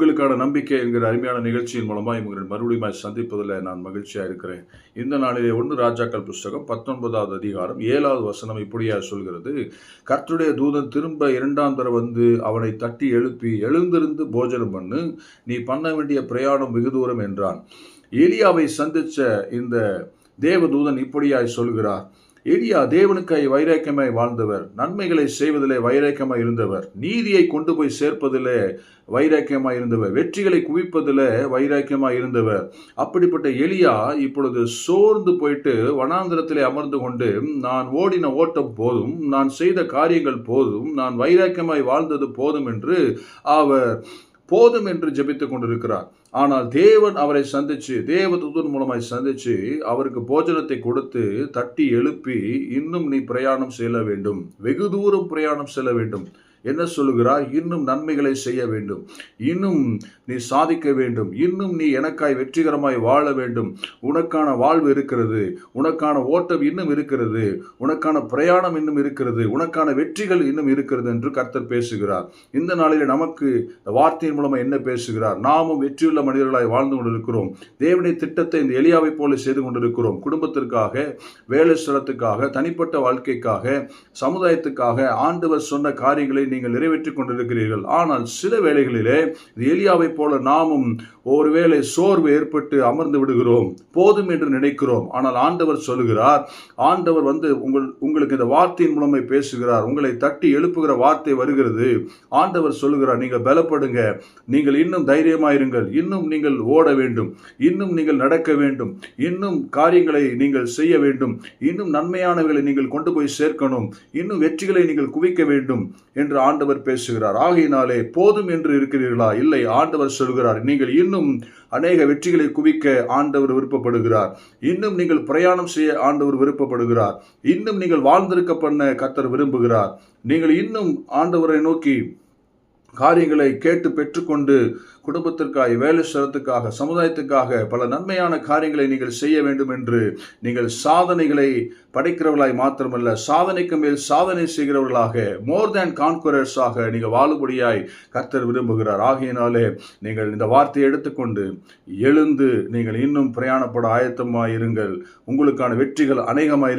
உங்களுக்கான நம்பிக்கை என்கிற அருமையான நிகழ்ச்சியின் மூலமாக இவங்களை மறுபடியும் சந்திப்பதில் நான் மகிழ்ச்சியாக இருக்கிறேன். இந்த நாளிலே ஒன்று ராஜாக்கள் புஸ்தகம் பத்தொன்பதாவது அதிகாரம் ஏழாவது வசனம் இப்படியாக சொல்கிறது. கர்த்தருடைய தூதன் திரும்ப இரண்டாம் தர வந்து அவனை தட்டி எழுப்பி எழுந்திருந்து போஜனம் பண்ணு நீ பண்ண வேண்டிய பிரயாணம் வெகு தூரம் என்றான். எலியாவை சந்திச்ச இந்த தேவதூதன் இப்படியாய் சொல்கிறார். எலியா தேவனுக்காய் வைராக்கியமாய் வாழ்ந்தவர் நன்மைகளை செய்வதிலே வைராக்கியமாய் இருந்தவர் நீதியை கொண்டு போய் சேர்ப்பதிலே வைராக்கியமாய் இருந்தவர் வெற்றிகளை குவிப்பதில் வைராக்கியமாய் இருந்தவர். அப்படிப்பட்ட எலியா இப்பொழுது சோர்ந்து போயிட்டு வனாந்திரத்திலே அமர்ந்து கொண்டு நான் ஓடின ஓட்டம் போதும் நான் செய்த காரியங்கள் போதும் நான் வைராக்கியமாய் வாழ்ந்தது போதும் என்று அவர் போதும் என்று ஜெபித்துக் கொண்டிருக்கிறார். ஆனால் தேவன் அவரை சந்திச்சு தேவதூதன் மூலமாய் சந்திச்சு அவருக்கு போஜனத்தை கொடுத்து தட்டி எழுப்பி இன்னும் நீ பிரயாணம் செல்ல வேண்டும். வெகு தூரம் பிரயாணம் செல்ல வேண்டும். என்ன சொல்லுகிறார்? இன்னும் நன்மைகளை செய்ய வேண்டும். இன்னும் நீ சாதிக்க வேண்டும். இன்னும் நீ எனக்காய் வெற்றிகரமாய் வாழ வேண்டும். உனக்கான வாழ்வு இருக்கிறது. உனக்கான ஓட்டம் இன்னும் இருக்கிறது. உனக்கான பிரயாணம் இன்னும் இருக்கிறது. உனக்கான வெற்றிகள் இன்னும் இருக்கிறது என்று கர்த்தர் பேசுகிறார். இந்த நாளில் நமக்கு வார்த்தையின் மூலமாக என்ன பேசுகிறார்? நாமும் வெற்றியுள்ள மனிதர்களாய் வாழ்ந்து கொண்டிருக்கிறோம். தேவனுடைய திட்டத்தை இந்த எளியாவை போல செய்து கொண்டிருக்கிறோம். குடும்பத்திற்காக வேலை ஸ்தலத்துக்காக தனிப்பட்ட வாழ்க்கைக்காக சமுதாயத்துக்காக ஆண்டவர் சொன்ன காரியங்களை நீங்கள் நிறைவேற்றிக் கொண்டிருக்கிறீர்கள். ஆனால் சில வேளைகளிலே எலியாவைப் போல நாமும் ஒருவேளை சோர்வு ஏற்பட்டு அமர்ந்து விடுகிறோம். போதும் என்று நினைக்கிறோம். ஆனால் ஆண்டவர் சொல்லுகிறார் ஆண்டவர் வந்து உங்கள் உங்களுக்கு இந்த வார்த்தையின் மூலமை பேசுகிறார். உங்களை தட்டி எழுப்புகிற வார்த்தை வருகிறது. ஆண்டவர் சொல்லுகிறார் நீங்கள் பலப்படுங்க. நீங்கள் இன்னும் தைரியமாயிருங்கள். இன்னும் நீங்கள் ஓட வேண்டும். இன்னும் நீங்கள் நடக்க வேண்டும். இன்னும் காரியங்களை நீங்கள் செய்ய வேண்டும். இன்னும் நன்மையானவர்களை நீங்கள் கொண்டு போய் சேர்க்கணும். இன்னும் வெற்றிகளை நீங்கள் குவிக்க வேண்டும் என்று ஆண்டவர் பேசுகிறார். ஆகையினாலே போதும் என்று இருக்கிறீர்களா? இல்லை ஆண்டவர் சொல்கிறார் நீங்கள் இன்னும் அநேக வெற்றிகளை குவிக்க ஆண்டவர் விருப்பப்படுகிறார். இன்னும் நீங்கள் பிரயாணம் செய்ய ஆண்டவர் விருப்பப்படுகிறார். இன்னும் நீங்கள் வாழ்ந்திருக்க பண்ண கத்தர் விரும்புகிறார். நீங்கள் இன்னும் ஆண்டவரை நோக்கி காரியங்களை கேட்டு பெற்றுக்கொண்டு குடும்பத்திற்காக வேலை ஸ்தலத்துக்காக சமுதாயத்துக்காக பல நன்மையான காரியங்களை நீங்கள் செய்ய வேண்டும் என்று நீங்கள் சாதனைகளை படைக்கிறவர்களாய் மாத்திரமல்ல சாதனைக்கு மேல் சாதனை செய்கிறவர்களாக மோர் தேன் கான்குரர்ஸாக நீங்கள் வாழுபடியாய் கர்த்தர் விரும்புகிறார். ஆகையினாலே நீங்கள் இந்த வார்த்தையை எடுத்துக்கொண்டு எழுந்து நீங்கள் இன்னும் பிரயாணப்பட ஆயத்தமாக இருங்கள் உங்களுக்கான வெற்றிகள் அநேகமாக